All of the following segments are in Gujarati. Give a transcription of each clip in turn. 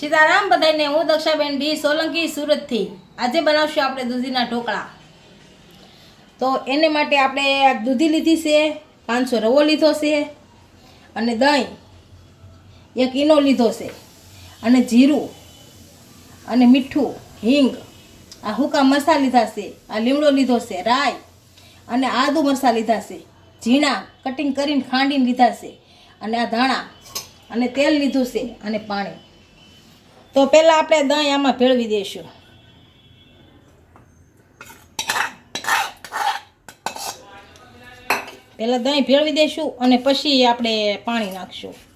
સીતારામ બધાને હું દક્ષાબેન બી સોલંકી સુરતથી. આજે બનાવશું આપણે દૂધીના ઢોકળા. તો એને માટે આપણે દૂધી લીધી છે, પાંચસો રવો લીધો છે, અને દહીં, એક ઇનો લીધો છે, અને જીરું, અને મીઠું, હિંગ, આ હુકા મરસા લીધા છે, આ લીમડો લીધો છે, રાઈ, અને આદુ મરસા લીધા છે, ઝીણા, કટિંગ કરીને ખાંડીને લીધા છે, અને આ ધાણા, અને તેલ લીધું છે, અને પાણી. તો પહેલાં આપણે દહીં આમાં ભેળવી દઈશું. પહેલાં દહીં ભેળવી દઈશું અને પછી આપણે પાણી નાખશું.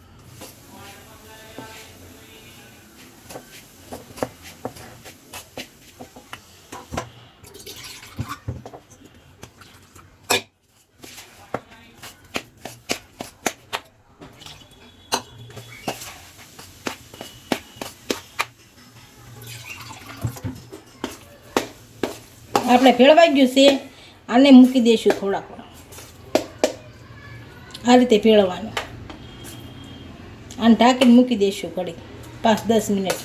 આપણે ભેળવાઈ ગયું છે, આને મૂકી દઈશું થોડાક આ રીતે ભેળવવાનું આને ઢાંકીને મૂકી દઈશું ઘડી પાંચ દસ મિનિટ.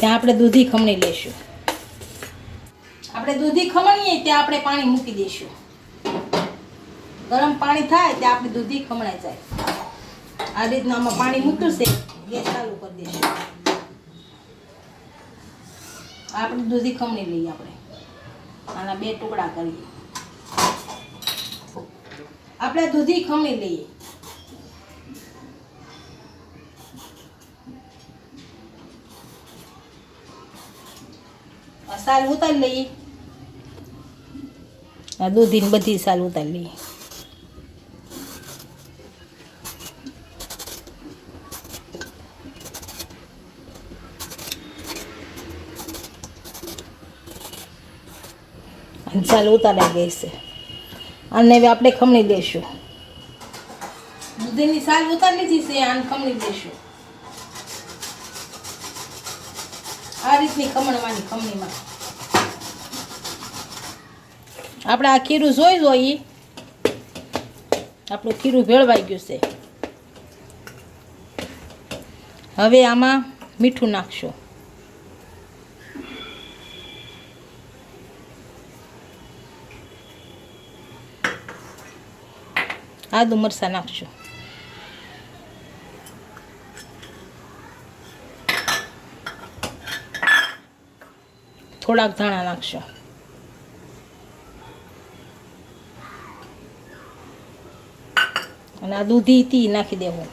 ત્યાં આપણે દૂધી ખમણી લઈશું આપણે દૂધી ખમણીએ ત્યાં આપણે પાણી મૂકી દઈશું ગરમ પાણી થાય ત્યાં આપણે દૂધી ખમણાઈ જાય. આ રીતના આમાં પાણી મૂકશે. ગેસ ચાલુ કરી દઈશું આપણે દૂધી ખમણી લઈએ આપણે. આના બે ટુકડા કરીએ. આપણે દૂધી ખમણી લઈએ. સાલ ઉતારી લઈએ. દૂધીની બધી સાલ ઉતારી લઈએ. અને ઉતારા ગઈ છે અને હવે આપણે ખમણી દઈશું. દૂધીની સાલ ઉતારી લીધી છે, આને ખમણી દઈશું. આ રીતની ખમણવાની ખમણીમાં. આપણે આ ખીરું જોઈ જોઈએ આપણું ખીરું ભેળવાઈ ગયું છે. હવે આમાં મીઠું નાખશું. આદુ મરસા નાખશું થોડાક ધાણા નાખશું અને આ દૂધી તી નાખી દેવું.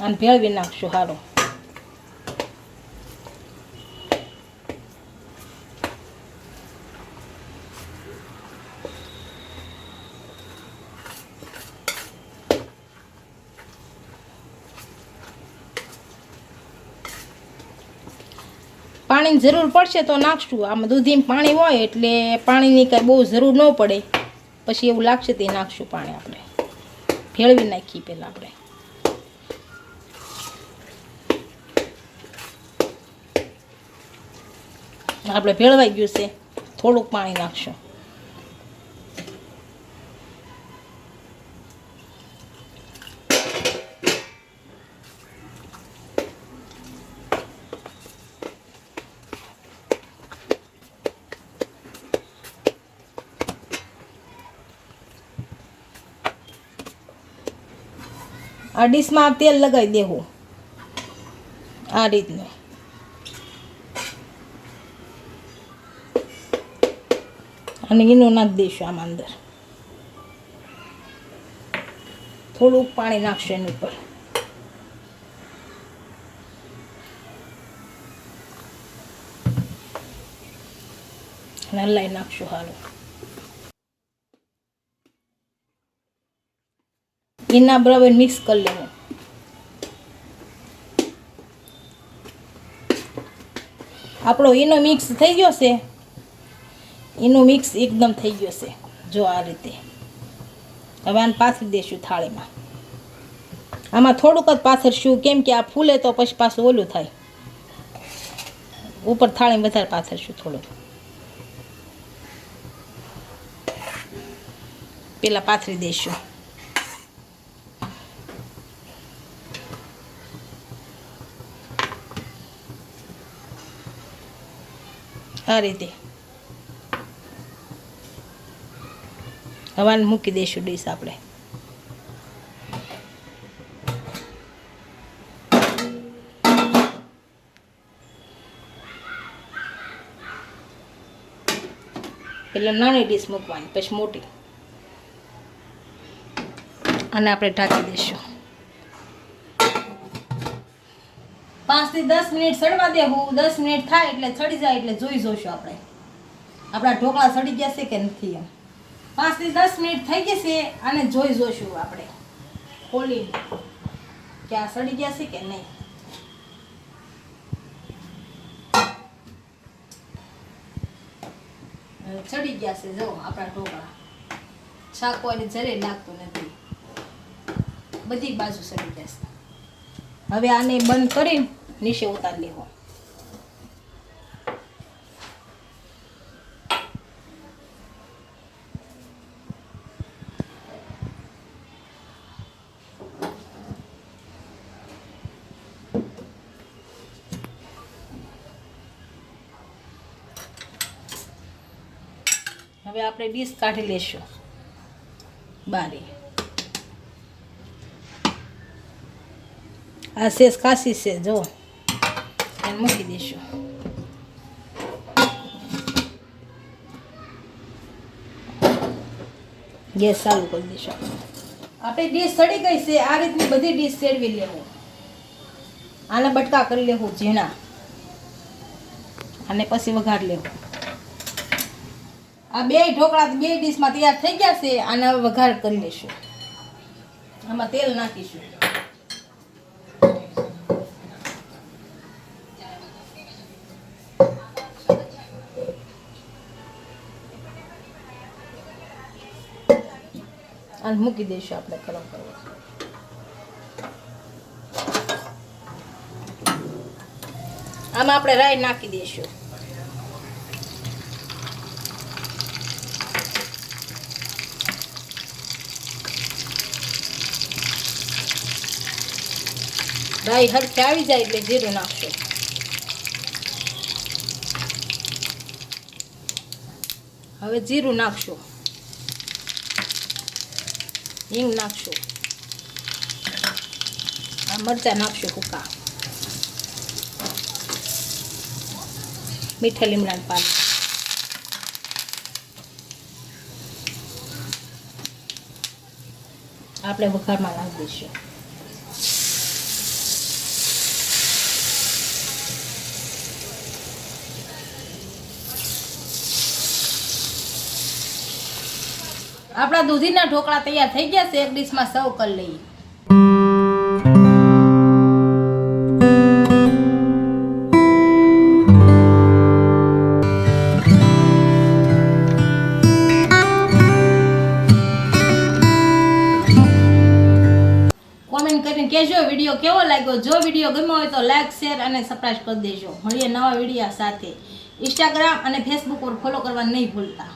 અને ભેળવી નાખશું સારું પાણીની જરૂર પડશે તો નાખશું. આમાં દૂધીમાં પાણી હોય એટલે પાણીની કાંઈ બહુ જરૂર ન પડે. પછી એવું લાગશે તે નાખશું પાણી આપણે. ભેળવી નાખીએ પહેલાં આપણે. આપણે ભેળવાઈ ગયું છે. થોડુંક પાણી નાખશું. આ તેલ લગાવી દેવું. આ રીતનું. અને એનું નાખી દઈશું આમાં અંદર. થોડુંક પાણી નાખશું એની ઉપર. અને હલાઈ નાખશું હારું એના બરાબર મિક્સ કરી લેવું. આપણો એનો મિક્સ થઈ ગયો છે. એનો મિક્સ એકદમ થઈ ગયો છે, જો આ રીતે. હવે આને પાથરી દઈશું થાળીમાં. આમાં થોડુંક જ પાથરશું, કેમ કે આ ફૂલે તો પછી પાછું ઓલું થાય. ઉપર થાળી વધારે પાથરશું થોડુંક. પેલા પાથરી દઈશું આ રીતે. હવાને મૂકી દઈશું ડીશ આપણે. એટલે નાની ડીશ મૂકવાની, પછી મોટી. અને આપણે ઢાંકી દઈશું. પાંચથી દસ મિનિટ સડવા દેવું, દસ મિનિટ થાય એટલે સડી જાય એટલે જોઈ જોઈશું આપણે. આપણા ઢોકળા સડી ગયા છે કે નથી એમ? પાંચથી દસ મિનિટ થઈ ગઈ છે અને જોઈ જોઈશું આપણે. ખોલી. કે આ સડી ગયા છે કે નહીં? ચડી ગયા છે, જો, આપણા ઢોકળા. શાક કોઈને જરે લાગતું નથી. બધી બાજુ સડી જશે હવે આને બંધ કરીને નીચે ઉતારી લેવો. હવે આપણે ડીશ કાઢી લેશું. બારી. આ શેષ કાશી છે જો એને મૂકી દઈશું ગેસ ચાલુ કરી દઈશું આપણે ડીશ સડી ગઈ છે આ રીતની બધી ડીશ સેડવી લેવું. આને બટકા કરી લેવું ઝીણા. અને પછી વઘાર લેવું. આ બે ઢોકળા બે ડીશમાં તૈયાર થઈ ગયા છે આને વઘાર કરી લઈશું આમાં તેલ નાખીશું. અને મૂકી દઈશું આપણે ગરમ કરવા. આમાં આપણે રાઈ નાખી દઈશું. રાઈ હરખે આવી જાય એટલે જીરું નાખશું. હવે જીરું નાખશું. હિંગ નાખશું. આ મરચાં નાખશું કૂકા. મીઠા લીમડાનું પાન. આપણે વઘારમાં નાખી દઈશું. આપણા દૂધીના ઢોકળા તૈયાર થઈ ગયા છે, એક ડીશમાં સર્વ કરી લઈએ. કોમેન્ટ કરીને કહેજો, વીડિયો કેવો લાગ્યો? જો વીડિયો ગમ્યો હોય તો લાઈક શેર અને સબસ્ક્રાઈબ કરી દેજો. મળીએ નવા વિડીયા સાથે. ઇન્સ્ટાગ્રામ અને ફેસબુક પર ફોલો કરવા નહીં ભૂલતા.